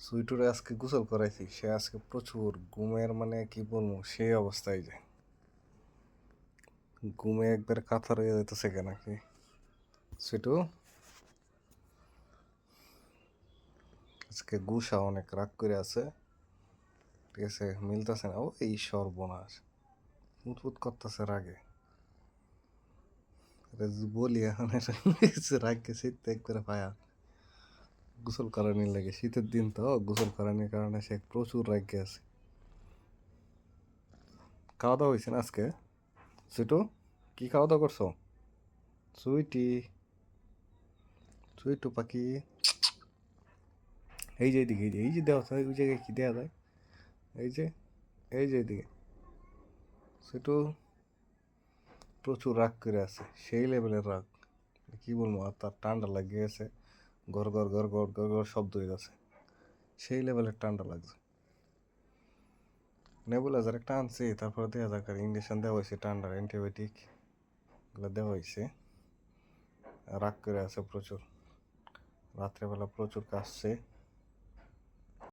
সুইটুরে আজকে গোসল করাইছি, সে আজকে প্রচুর ঘুমের মানে কি বলব, সেই অবস্থায় যায়। ঘুমে একবার কাতর হয়ে যেতেছে কেন কি? সুইটু? আজকে গুসা অনেক রাগ করে আছে। ঠিক আছে, মিলতেছে না ও এই সর্বনাশ। উৎপুত করতেছে রাগে। বলি এখন রাগকে শীত একবারে পায়া। গোসল করানির লাগে। শীতের দিন তো, গোসল করানির কারণে সে প্রচুর রাগে আছে। খাওয়া দাওয়া হয়েছে না আজকে? সুইটু, কি খাওয়া দাওয়া করছ? সুইটি। সুইটু পাখি। এই যে এদিকে এই যে এই যে দেওয়া হয় ওই জায়গায় কি দেওয়া যায়? এই যে এই যে এদিকে সুইটু প্রচুর রাগ করে আছে, সেই লেভেলের রাগ। কি বলব, আর তার ঠান্ডা লাগিয়ে গেছে। গর গর গর গর গর গর শব্দ হয়ে গেছে সেই লেভেলের ঠান্ডা লাগছে। নেবুলাইজার একটা আনছি, তারপরে দেওয়া যাক ইঞ্জেকশন দেওয়া হয়েছে ঠান্ডার অ্যান্টিবায়োটিক এগুলো দেওয়া হয়েছে। রাগ করে আছে প্রচুর। রাত্রেবেলা প্রচুর কাশছে।